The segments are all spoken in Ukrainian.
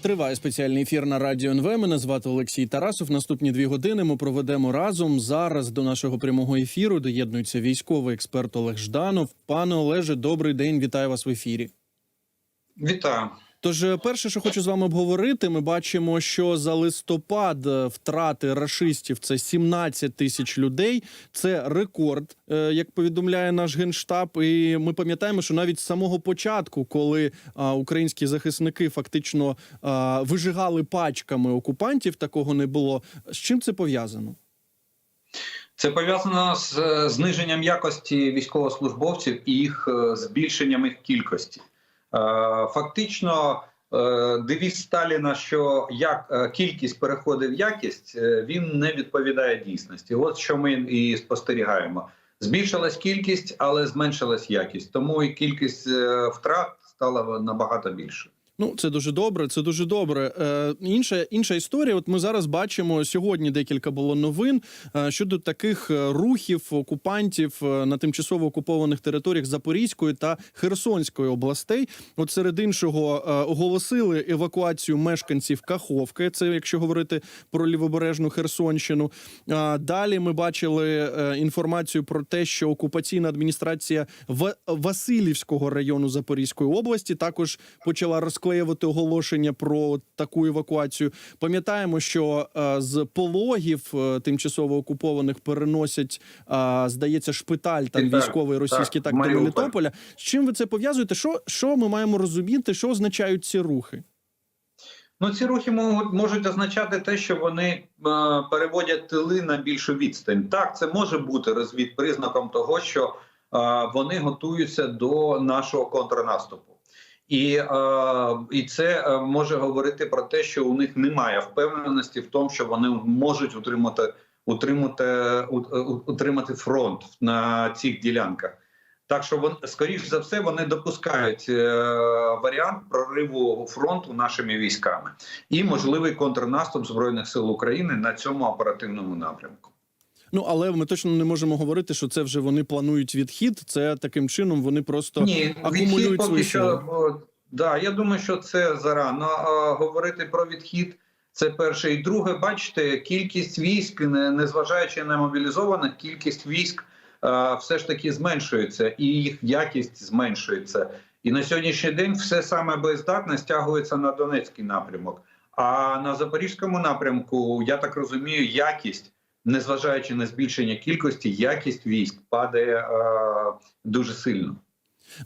Триває спеціальний ефір на радіо НВ. Мене звати Олексій Тарасов. Наступні дві години ми проведемо разом. Зараз до нашого прямого ефіру доєднується військовий експерт Олег Жданов. Пане Олеже, добрий день. Вітаю вас в ефірі. Вітаю. Тож, е, перше, що хочу з вами обговорити, ми бачимо, що за листопад е, втрати рашистів це 17 тисяч людей. Це рекорд, е, як повідомляє наш генштаб. І ми пам'ятаємо, що навіть з самого початку, коли українські захисники фактично вижигали пачками окупантів, такого не було. З чим це пов'язано? Це пов'язано з зниженням якості військовослужбовців і їх збільшенням їх кількості. Е, Фактично, е, девіз Сталіна, що як е, кількість переходить в якість, він не відповідає дійсності. От що ми і спостерігаємо. Збільшилась кількість, але зменшилась якість. Тому і кількість втрат стала набагато більше. Ну, це дуже добре. Це дуже добре. Е, інша інша історія. От ми зараз бачимо сьогодні. Декілька було новин е, щодо таких е, рухів окупантів е, на тимчасово окупованих територіях Запорізької та Херсонської областей. От серед іншого е, оголосили евакуацію мешканців Каховки. Це якщо говорити про лівобережну Херсонщину. А далі ми бачили е, інформацію про те, що окупаційна адміністрація В- Васильівського району Запорізької області також почала розклеювати оголошення про таку евакуацію. Пам'ятаємо, що е, з пологів е, тимчасово окупованих переносять, е, здається, шпиталь там військовий російський, так, так, до Мелітополя. З чим ви це пов'язуєте? Що, що ми маємо розуміти? Що означають ці рухи? Ну, ці рухи можуть, можуть означати те, що вони е, переводять тили на більшу відстань. Так, це може бути розвід признаком того, що е, вони готуються до нашого контрнаступу. І, е, і це е, може говорити про те, що у них немає впевненості в тому, що вони можуть утримати, утримати, у- утримати фронт на цих ділянках. Так що вони, скоріш за все, вони допускають е, варіант прориву фронту нашими військами і можливий контрнаступ збройних сил України на цьому оперативному напрямку. Ну але ми точно не можемо говорити, що це вже вони планують відхід. Це таким чином вони просто Ні, акумулюють свої що о, да, я думаю, що це зарано а, говорити про відхід. Це перше. І друге, бачите, кількість військ, не- незважаючи на мобілізованих, кількість військ а, все ж таки зменшується, і їх якість зменшується. І на сьогоднішній день все саме боєздатне стягується на Донецький напрямок. А на Запорізькому напрямку, я так розумію, якість, незважаючи на збільшення кількості, якість військ падає е, дуже сильно.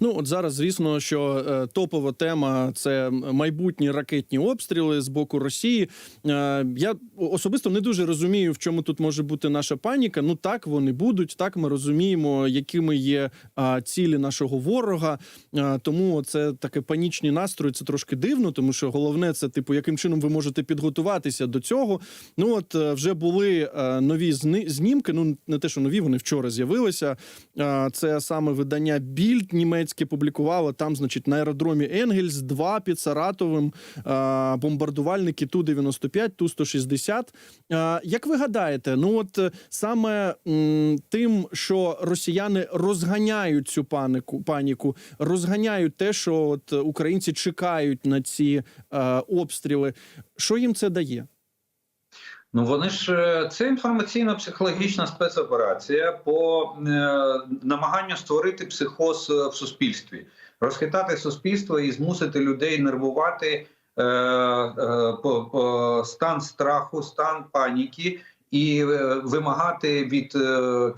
Ну от зараз, звісно, що е, топова тема це майбутні ракетні обстріли з боку Росії. Е, я особисто не дуже розумію, в чому тут може бути наша паніка. Ну так вони будуть. Так ми розуміємо, якими є а, цілі нашого ворога. Е, тому це таке панічні настрої. Це трошки дивно, тому що головне це типу, яким чином ви можете підготуватися до цього. Ну от е, вже були е, нові зни- знімки. Ну не те, що нові, вони вчора з'явилися. Е, Це саме видання Більд німецьке публікувало там, значить, на аеродромі Енгельс 2 під Саратовим е, бомбардувальники Ту 95 Ту 160 Е, Як ви гадаєте, ну от е, саме м, тим, що росіяни розганяють цю панику, паніку, розганяють те, що от е, українці чекають на ці е, обстріли, що їм це дає? Ну вони ж е, це інформаційно-психологічна спецоперація по е, намаганню створити психоз е, в суспільстві, розхитати суспільство і змусити людей нервувати е, е, по, стан страху, стан паніки і вимагати від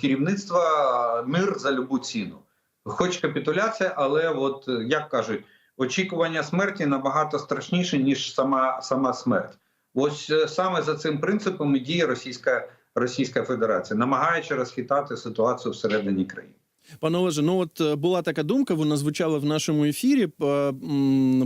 керівництва мир за любу ціну. Хоч капітуляція, але от як кажуть, очікування смерті набагато страшніше ніж сама, сама смерть. Ось е, саме за цим принципом і діє Російська Російська Федерація, намагаючи розхитати ситуацію всередині країни. Пане ну от е, була така думка, вона звучала в нашому ефірі е,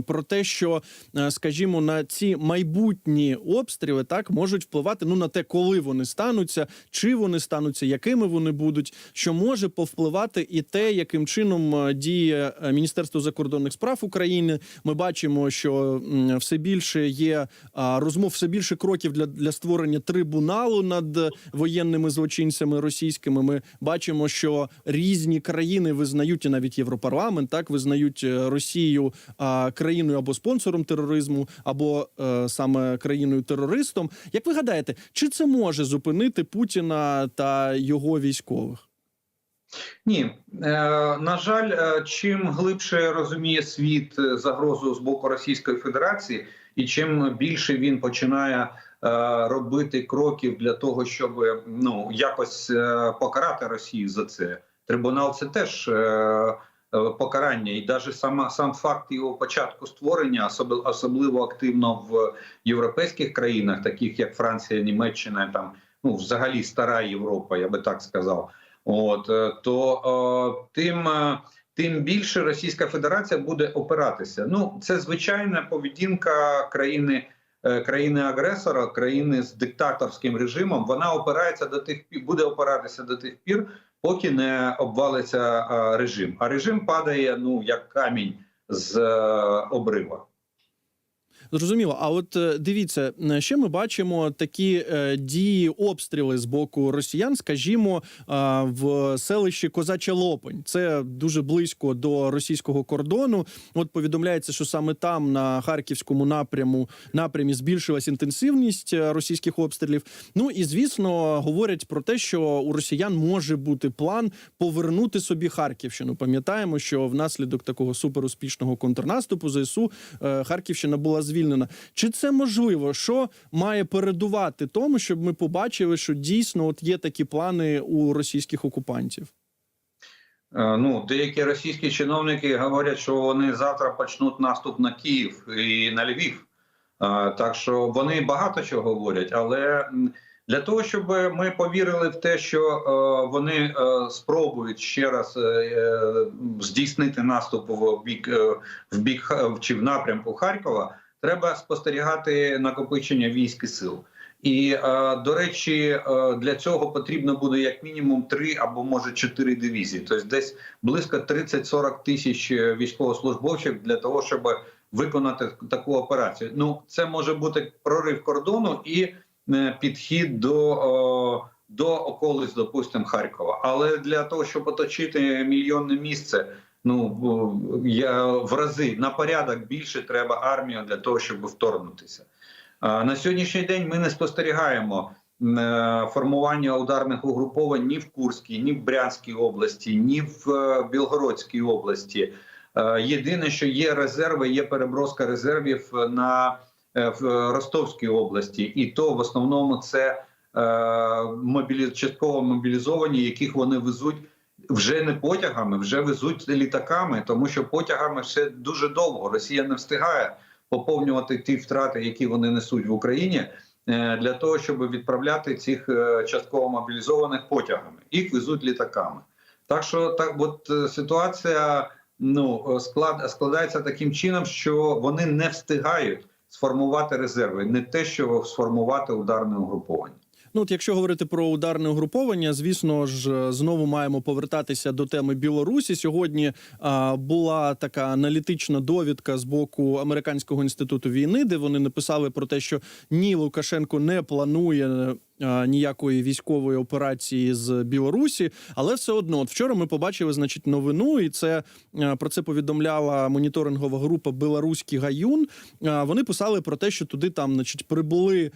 про те, що, е, скажімо, на ці майбутні обстріли так можуть впливати ну на те, коли вони стануться, чи вони стануться, якими вони будуть, що може повпливати і те, яким чином діє Міністерство закордонних справ України. Ми бачимо, що все більше є розмов, все більше кроків для, для створення трибуналу над воєнними злочинцями російськими. Ми бачимо, що різні різні країни визнають і навіть Європарламент, так визнають е, Росію а, країною або спонсором тероризму, або е, саме країною терористом. Як ви гадаєте, чи це може зупинити Путіна та його військових? Ні, е, на жаль, чим глибше розуміє світ загрозу з боку Російської Федерації, і чим більше він починає робити кроків для того, щоб ну якось покарати Росію за це. Трибунал це теж е, е, покарання, і навіть сама сам факт його початку створення, особливо активно в європейських країнах, таких як Франція, Німеччина, там ну взагалі стара Європа, я би так сказав. От е, то тим, тим більше Російська Федерація буде опиратися. Ну це звичайна поведінка країни. Країни-агресора, країни з диктаторським режимом, вона опирається до тих пі- буде опиратися до тих пір, поки не обвалиться режим. А режим падає ну як камінь з е, обрива. Зрозуміло. А от е, дивіться, е, ще ми бачимо такі е, дії, обстріли з боку росіян, скажімо, в селищі Козача Лопань. Це дуже близько до російського кордону. От повідомляється, що саме там, на харківському напряму, напрямі збільшилась інтенсивність російських обстрілів. Ну і звісно, говорять про те, що у росіян може бути план повернути собі Харківщину. Пам'ятаємо, що внаслідок такого суперуспішного контрнаступу ЗСУ Харківщина була звільнена. Чи це можливо? Що має передувати тому, щоб ми побачили, що дійсно от є такі плани у російських окупантів? Е, Ну, деякі російські чиновники говорять, що вони завтра почнуть наступ на Київ і на Львів. Е, Так що вони багато чого говорять, але для того, щоб ми повірили в те, що е, вони спробують ще раз здійснити наступ в бік в бік чи в напрямку Харкова, треба спостерігати накопичення військ і сил. І е, до речі, е, для цього потрібно буде як мінімум три або може чотири дивізії, тобто десь близько 30-40 тисяч е, військовослужбовців для того, щоб виконати таку операцію. Ну це може бути прорив кордону і підхід до, до околиць, допустимо, Харкова. Але для того, щоб оточити мільйонне місце. Ну я в рази на порядок більше треба армію для того, щоб вторгнутися. На сьогоднішній день ми не спостерігаємо е, формування ударних угруповань ні в Курській, ні в Брянській області, ні в е, Білгородській області. Е, Єдине, що є резерви, є переброска резервів на в Ростовській області, і то в основному це мобілі... частково мобілізовані, яких вони везуть вже не потягами, вже везуть літаками, тому що потягами ще дуже довго Росія не встигає поповнювати ті втрати, які вони несуть в Україні, е, для того, щоб відправляти цих е, частково мобілізованих потягами. Їх везуть літаками. Так що так, от е, ситуація ну склад складається таким чином, що вони не встигають сформувати резерви, не те, що сформувати ударне угруповання. Ну, от якщо говорити про ударне угруповання, звісно ж, е, знову маємо повертатися до теми Білорусі. Сьогодні а, була така аналітична довідка з боку американського інституту війни, де вони написали про те, що ні, Лукашенко не планує. А, Ніякої військової операції з Білорусі, але все одно, от вчора ми побачили, значить, новину, і це про це повідомляла моніторингова група Беларуський гаюн. Вони писали про те, що туди там, значить, прибули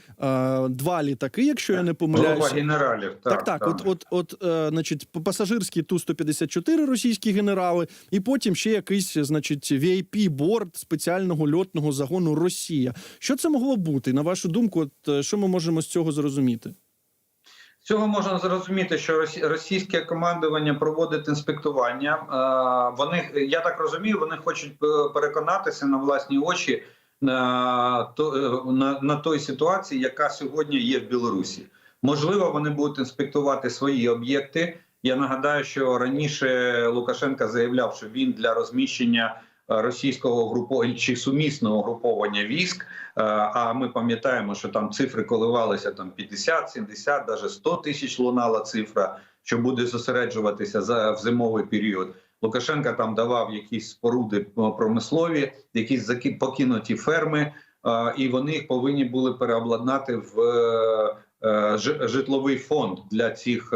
два літаки, якщо я не Група помиляюся. генералів. Так, так, от, от, от, е, значить, пасажирські ту 154 російські генерали, і потім ще якийсь, значить, vip борт спеціального льотного загону Росія. Що це могло бути? На вашу думку, от е, що ми можемо з цього зрозуміти? Цього можна зрозуміти, що росі- російське командування проводить інспектування. Е, Вони я так розумію, вони хочуть е, переконатися на власні очі на, е, на, на той ситуації, яка сьогодні є в Білорусі. Можливо, вони будуть інспектувати свої об'єкти. Я нагадаю, що раніше Лукашенко заявляв, що він для розміщення російського груповання чи сумісного груповання військ. Е, А ми пам'ятаємо, що там цифри коливалися там 50, 70, навіть 100 тисяч лунала цифра, що буде зосереджуватися за в зимовий період. Лукашенка там давав якісь споруди е, промислові, якісь покинуті ферми, е, і вони їх повинні були переобладнати в житловий фонд для цих.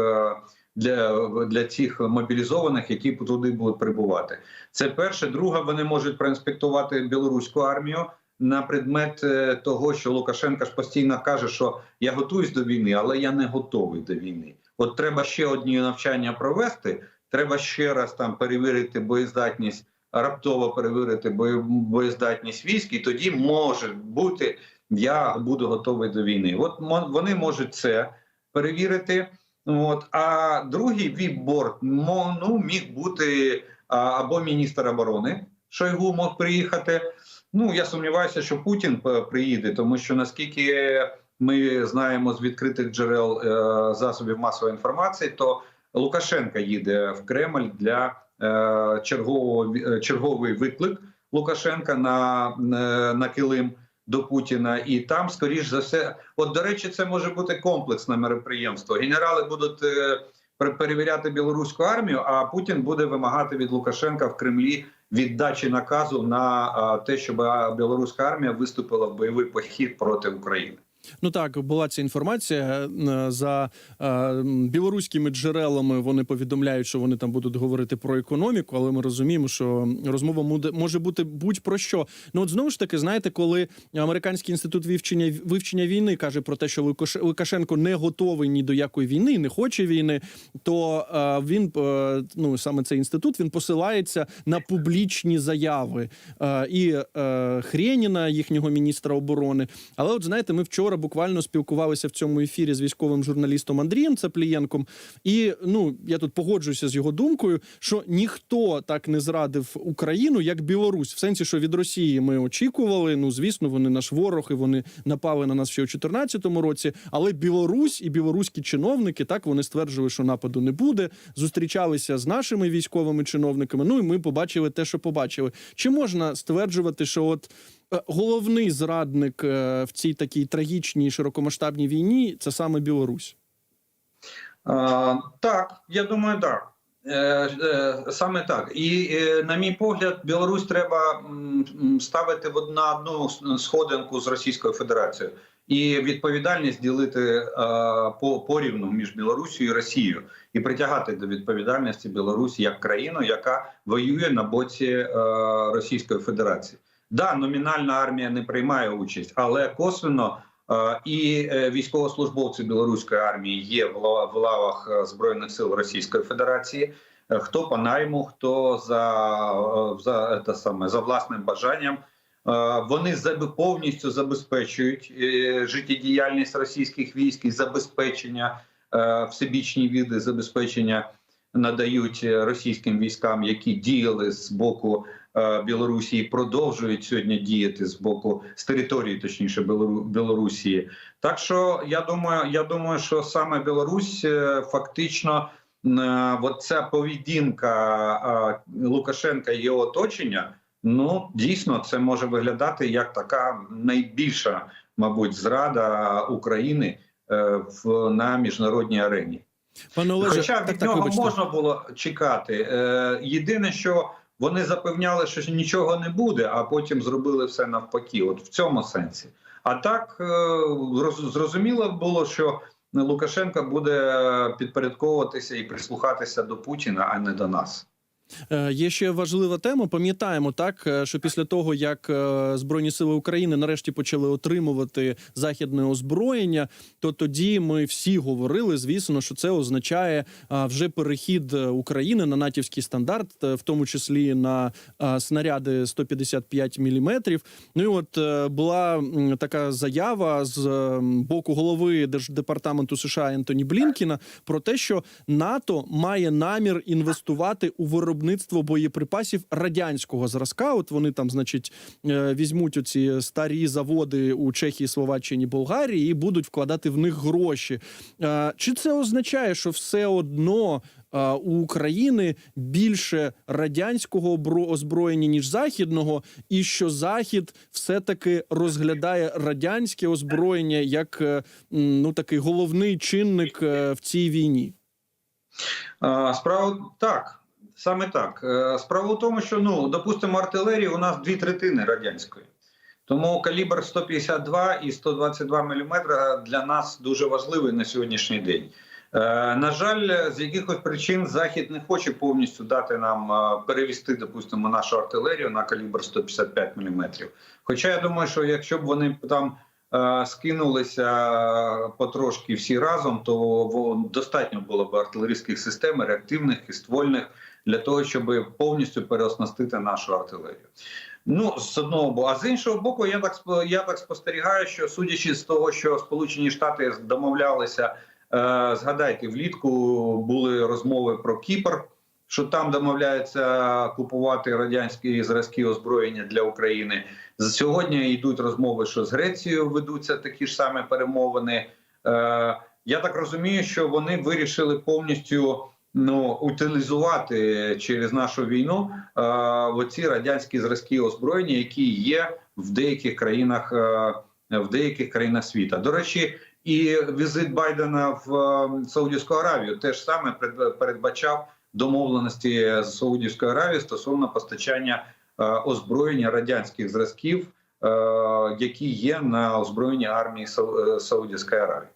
Для, для цих мобілізованих, які туди будуть прибувати. Це перше. Друге, вони можуть проінспектувати білоруську армію на предмет е, того, що Лукашенко ж постійно каже, що я готуюсь до війни, але я не готовий до війни. От треба ще одні навчання провести. Треба ще раз там перевірити боєздатність, раптово перевірити боєздатність військ, і тоді може бути я буду готовий до війни. От вони можуть це перевірити. От а другий віп-борт ну, міг бути або міністр оборони Шойгу мог приїхати. Ну я сумніваюся, що Путін приїде, тому що наскільки ми знаємо з відкритих джерел е, засобів масової інформації, то Лукашенка їде в Кремль для е, чергового е, черговий виклик Лукашенка на, на килим до Путіна, і там, скоріш за все, от до речі, це може бути комплексне мероприємство. Генерали будуть е, перевіряти білоруську армію, а Путін буде вимагати від Лукашенка в Кремлі віддачі наказу на те, щоб білоруська армія виступила в бойовий похід проти України. Ну так, була ця інформація Е, за е, білоруськими джерелами. Вони повідомляють, що вони там будуть говорити про економіку, але ми розуміємо, що розмова може бути будь-про що. Ну от знову ж таки, знаєте, коли американський інститут вивчення вивчення війни каже про те, що Лукаш- Лукашенко не готовий ні до якої війни, не хоче війни, то е, він ну саме цей інститут він посилається на публічні заяви і Хреніна, їхнього міністра оборони. Але от знаєте, ми вчора буквально спілкувалися в цьому ефірі з військовим журналістом Андрієм Цаплієнком, і ну я тут погоджуюся з його думкою, що ніхто так не зрадив Україну, як Білорусь, в сенсі, що від Росії ми очікували. Ну звісно, вони наш ворог, і вони напали на нас ще у 2014 році. Але Білорусь і білоруські чиновники так вони стверджували, що нападу не буде. Зустрічалися з нашими військовими чиновниками. Ну і ми побачили те, що побачили. Чи можна стверджувати, що от головний зрадник е, в цій такій трагічній широкомасштабній війні це саме Білорусь? А, так, я думаю, так. Е, е, саме так. І, е, на мій погляд, Білорусь треба ставити на одну сходинку з Російською Федерацією і відповідальність ділити е, по порівну між Білорусією і Росією і притягати до відповідальності Білорусь як країну, яка воює на боці е, Російської Федерації. Да, номінальна армія не приймає участь, але косвенно Е, І е, військовослужбовці білоруської армії є в лавах е, збройних сил Російської Федерації. Хто по найму, хто за, за, те саме, за власним бажанням. Вони повністю забезпечують життєдіяльність російських військ і забезпечення всебічні види забезпечення надають російським військам, які діяли з боку Білорусі продовжують сьогодні діяти з боку з території, точніше Білорусі. Так що я думаю, я думаю, що саме Білорусь е, фактично е, от ця поведінка е, Лукашенка і його оточення. Ну дійсно це може виглядати як така найбільша, мабуть, зрада України е, в на міжнародній арені. Пане Олеже, Хоча від так, нього вибачте. можна було чекати. Е, єдине, що вони запевняли, що нічого не буде, а потім зробили все навпаки. От в цьому сенсі. А так е, зрозуміло було, що Лукашенко буде підпорядковуватися і прислухатися до Путіна, а не до нас. Е, Є ще важлива тема. Пам'ятаємо так, е, що після того як е, збройні сили України нарешті почали отримувати західне озброєння, то тоді ми всі говорили, звісно, що це означає вже перехід України на натівський стандарт, в тому числі на снаряди 155 міліметрів. Ну і от була така заява з боку голови Держдепартаменту США Ентоні Блінкіна про те, що НАТО має намір інвестувати у виробництво боєприпасів радянського зразка. От вони там, значить, е, візьмуть оці старі заводи у Чехії, Словаччині, Болгарії і будуть вкладати в них гроші. Е, Чи це означає, що все одно? е, У України більше радянського озброєння ніж західного, і що захід все таки розглядає радянське озброєння як ну такий головний чинник в цій війні. Справа так, саме так. Е, Справа в тому, що ну, допустимо, артилерії у нас дві третини радянської. Тому калібр 152 і 122 мм для нас дуже важливий на сьогоднішній день. Е, на жаль, з якихось причин Захід не хоче повністю дати нам е, перевести, допустимо, нашу артилерію на калібр 155 мм. Хоча я думаю, що якщо б вони там скинулися потрошки всі разом, то достатньо було б артилерійських систем, реактивних і ствольних для того, щоб повністю переоснастити нашу артилерію. Ну, з одного боку, а з іншого боку, я так я так спостерігаю, що судячи з того, що Сполучені Штати домовлялися, е, згадайте, влітку були розмови про Кіпр, що там домовляються купувати радянські зразки озброєння для України. Сьогодні йдуть розмови, що з Грецією ведуться такі ж самі перемовини. Е, я так розумію, що вони вирішили повністю ну утилізувати через нашу війну е, оці радянські зразки озброєння, які є в деяких країнах е, в деяких країнах світу. До речі, і візит Байдена в е, Саудівську Аравію теж саме перед- передбачав домовленості з Саудівською Аравією стосовно постачання е, озброєння радянських зразків, е, які є на озброєнні армії е, Саудівської Аравії.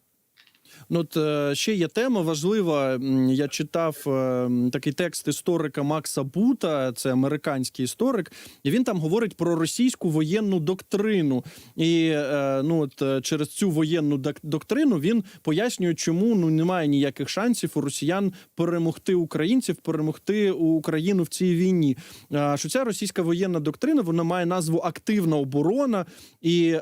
Ну, от е, ще є тема важлива. Я читав е, такий текст історика Макса Бута, це американський історик, і він там говорить про російську воєнну доктрину. І е, ну, от через цю воєнну доктрину він пояснює, чому ну немає ніяких шансів у росіян перемогти українців, перемогти Україну в цій війні. Що ця російська воєнна доктрина вона має назву активна оборона, і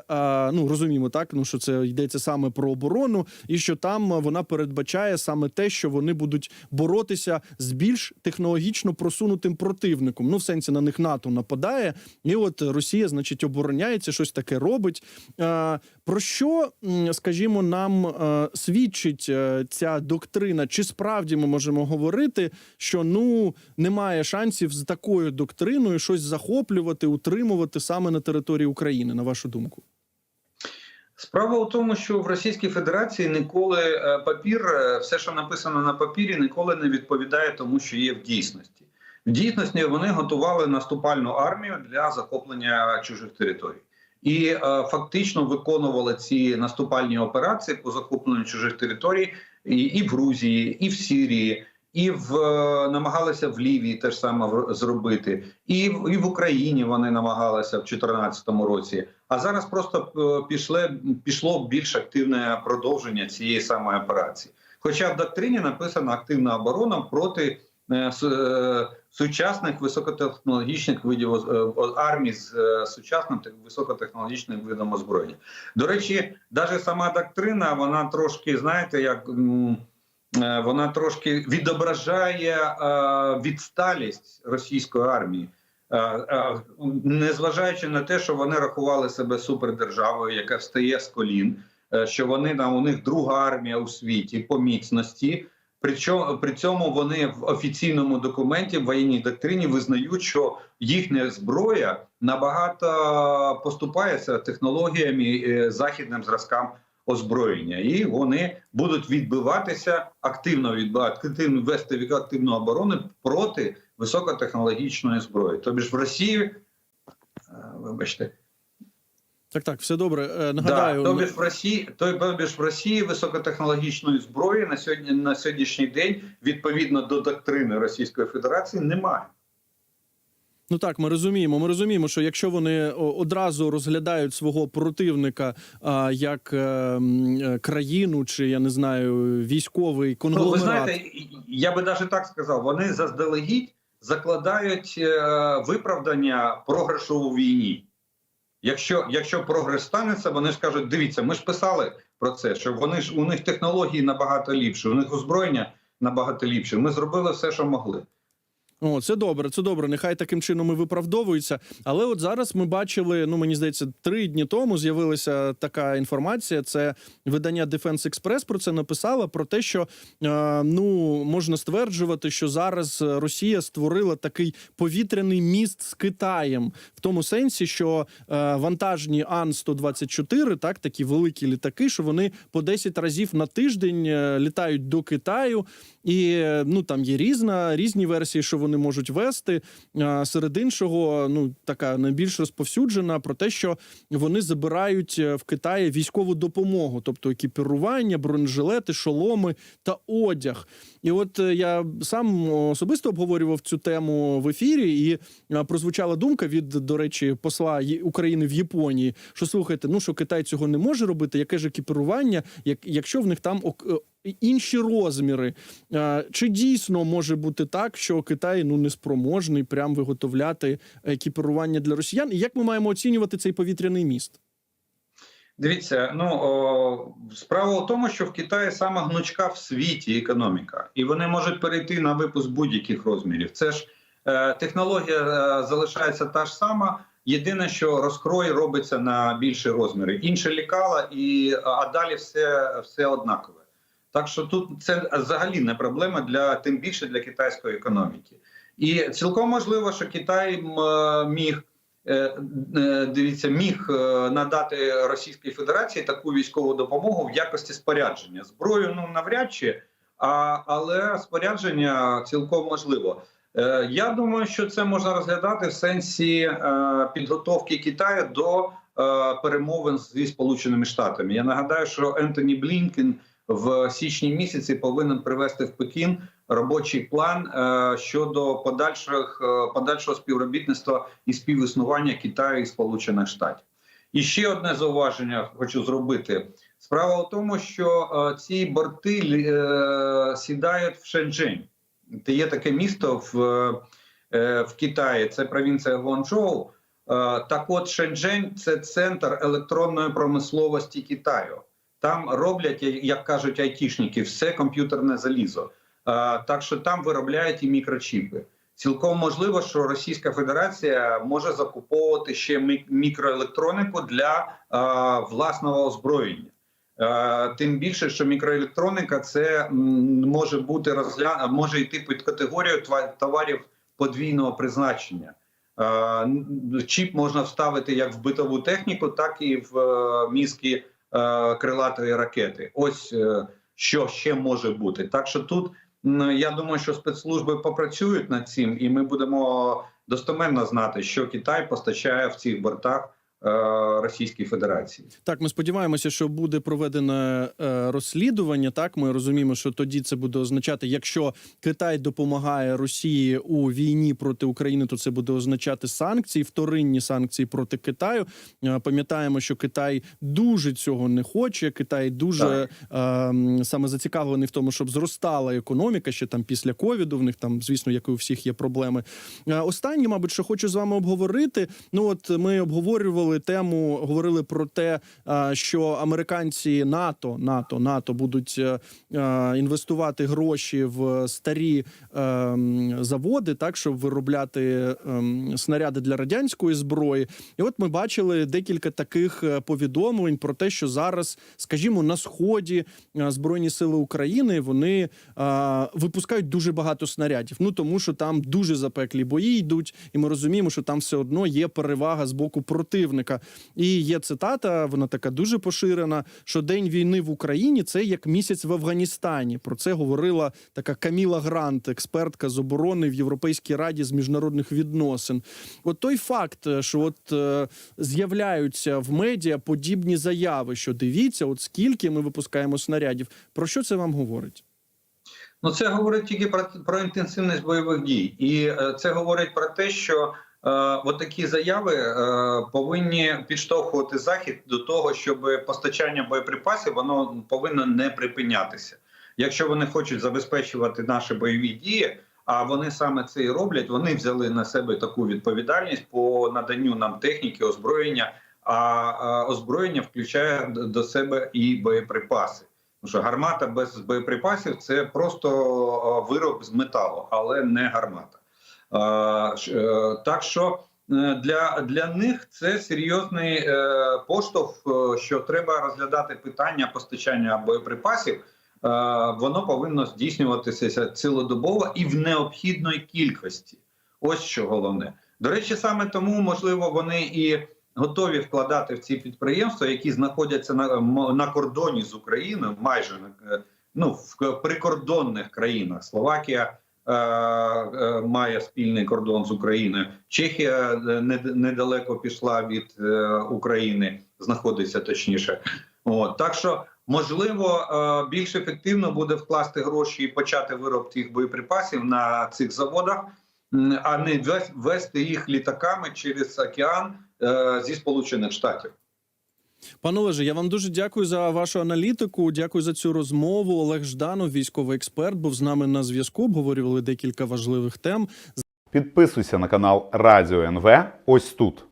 ну розуміємо так, ну що це йдеться саме про оборону, і що там вона передбачає саме те, що вони будуть боротися з більш технологічно просунутим противником. Ну, в сенсі на них НАТО нападає, і от Росія, значить, обороняється, щось таке робить. Е, Про що, скажімо, нам е, свідчить е, ця доктрина? Чи справді ми можемо говорити, що ну немає шансів з такою доктриною щось захоплювати, утримувати саме на території України, на вашу думку? Справа у тому, що в Російській Федерації ніколи е, папір, е, все, що написано на папірі, ніколи не відповідає тому, що є в дійсності. В дійсності вони готували наступальну армію для захоплення чужих територій. І е, фактично виконували ці наступальні операції по захопленню чужих територій і, і в Грузії, і в Сирії, і в е, намагалися в Лівії теж саме зробити, і в, і в Україні вони намагалися в 2014 році. А зараз просто е, пішле, пішло більш активне продовження цієї самої операції. Хоча в доктрині написано активна оборона проти е, сучасних високотехнологічних видів армій з сучасним високотехнологічним видом озброєння. До речі, навіть сама доктрина, вона трошки, знаєте, як. Е, Вона трошки відображає е, відсталість російської армії. Е, незважаючи на те, що вони рахували себе супердержавою, яка встає з колін, що вони там у них друга армія у світі по міцності. Причому при цьому вони в офіційному документі в воєнній доктрині визнають, що їхня зброя набагато поступається технологіями західним зразкам озброєння, і вони будуть відбиватися активно відбивати активно вести від активну оборону проти високотехнологічної зброї. Тобі ж в Росії, е, вибачте, Так, так, все добре. Е, Нагадаю, да, тобі ж в Росії, тобі ж в Росії високотехнологічної зброї на сьогодні на сьогоднішній день відповідно до доктрини Російської Федерації немає. Ну так, ми розуміємо. Ми розуміємо, що якщо вони одразу розглядають свого противника а, як е, е, країну, чи я не знаю, військовий Ну, ви знаєте, я би навіть так сказав: вони заздалегідь закладають е, виправдання програшу у війні. Якщо, якщо прогрес станеться, вони ж кажуть: дивіться, ми ж писали про це, що вони ж у них технології набагато ліпші, у них озброєння набагато ліпше. Ми зробили все, що могли. О, це добре, це добре. Нехай таким чином і виправдовується. Але от зараз ми бачили, ну мені здається, три дні тому з'явилася така інформація. Це видання Defense Express про це написало про те, що е, ну можна стверджувати, що зараз Росія створила такий повітряний міст з Китаєм, в тому сенсі, що е, вантажні Ан 124 так такі великі літаки, що вони по 10 разів на тиждень е, літають до Китаю, і е, ну там є різна різні версії, що вони вони можуть вести. Серед іншого, ну така найбільш розповсюджена про те, що вони забирають е, в Китаї військову допомогу, тобто екіпірування, бронежилети, шоломи та одяг. І от е, я сам особисто обговорював цю тему в ефірі, і е, прозвучала думка від, до речі, посла України в Японії, що слухайте, ну що Китай цього не може робити, яке ж екіпірування, як, якщо в них там інші розміри. Е, Чи дійсно може бути так, що Китай ну неспроможний прям виготовляти екіпірування для росіян? І як ми маємо оцінювати цей повітряний міст? Дивіться, ну о, справа в тому, що в Китаї сама гнучка в світі економіка, і вони можуть перейти на випуск будь-яких розмірів. Це ж е, технологія е, залишається та ж сама. Єдине, що розкрой робиться на більші розміри, інше лікала, і а далі все, все однакове. Так що тут це взагалі не проблема для тим більше для китайської економіки. І цілком можливо, що Китай міг е, е, дивіться, міг е, надати Російській Федерації таку військову допомогу в якості спорядження. Зброю ну навряд чи, а, але спорядження цілком можливо. Я думаю, що це можна розглядати в сенсі підготовки Китаю до перемовин зі Сполученими Штатами. Я нагадаю, що Ентоні Блінкен в січні місяці повинен привести в Пекін робочий план е, щодо подальших е, подальшого співробітництва і співіснування Китаю і Сполучених Штатів. І ще одне зауваження хочу зробити. Справа в тому, що е, ці борти сідають в Шенджень. Де є таке місто в, в Китаї, це провінція Гуанчжоу. Так от Шенджень це центр електронної промисловості Китаю. Там роблять, як кажуть айтішники, все комп'ютерне залізо. Так що там виробляють і мікрочіпи. Цілком можливо, що Російська Федерація може закуповувати ще мі- мікроелектроніку для власного озброєння. Тим більше, що мікроелектроніка це може бути розгля... може йти під категорію товарів подвійного призначення. Чіп можна вставити як в битову техніку, так і в е, мізки крилатої ракети. Ось е, що ще може бути. Так що тут я думаю, що спецслужби попрацюють над цим, і ми будемо достоменно знати, що Китай постачає в цих бортах е, Російській Федерації. Так, ми сподіваємося, що буде проведене е, розслідування. Так, ми розуміємо, що тоді це буде означати, якщо Китай допомагає Росії у війні проти України, то це буде означати санкції, вторинні санкції проти Китаю. Е, Пам'ятаємо, що Китай дуже цього не хоче. Китай дуже е, саме зацікавлений в тому, щоб зростала економіка ще там після ковіду. В них там, звісно, як і у всіх є проблеми. Останнє, мабуть, що хочу з вами обговорити. Ну от ми обговорювали тему, говорили про те, е, що американці НАТО, НАТО, НАТО будуть е, е, інвестувати гроші в старі заводи, так щоб виробляти снаряди для радянської зброї. І от ми бачили декілька таких повідомлень про те, що зараз, скажімо, на сході збройні сили України вони випускають дуже багато снарядів. Ну тому що там дуже запеклі бої йдуть, і ми розуміємо, що там все одно є перевага з боку противника. І є цитата, вона така дуже поширена: що день війни в Україні це як місяць в Афганістані. Про це говорила така Каміла Грант, експертка з оборони в Європейській раді з міжнародних відносин. От той факт, що от е, з'являються в медіа подібні заяви, що дивіться, от скільки ми випускаємо снарядів. Про що це вам говорить? Ну, це говорить тільки про, про інтенсивність бойових дій, і е, це говорить про те, що е, от такі заяви е, повинні підштовхувати захід до того, щоб постачання боєприпасів воно повинно не припинятися. Якщо вони хочуть забезпечувати наші бойові дії, а вони саме це і роблять, вони взяли на себе таку відповідальність по наданню нам техніки, озброєння. А озброєння включає до себе і боєприпаси. Що гармата без боєприпасів це просто е, вироб з металу, але не гармата. Е, Так що е, для, для них це серйозний е, поштовх, що треба розглядати питання постачання боєприпасів. Воно повинно здійснюватися цілодобово і в необхідної кількості. Ось що головне. До речі, саме тому можливо вони і готові вкладати в ці підприємства, які знаходяться на, на кордоні з Україною, майже ну в прикордонних країнах Словакія, має спільний кордон з Україною. Чехія е, недалеко пішла від е, України, знаходиться точніше. От так що можливо е, більш ефективно буде вкласти гроші і почати вироб цих боєприпасів на цих заводах, а не вести їх літаками через океан е, зі Сполучених Штатів. Пане Олеже, я вам дуже дякую за вашу аналітику. Дякую за цю розмову. Олег Жданов, військовий експерт, був з нами на зв'язку. Обговорювали декілька важливих тем. Підписуйся на канал Радіо НВ ось тут.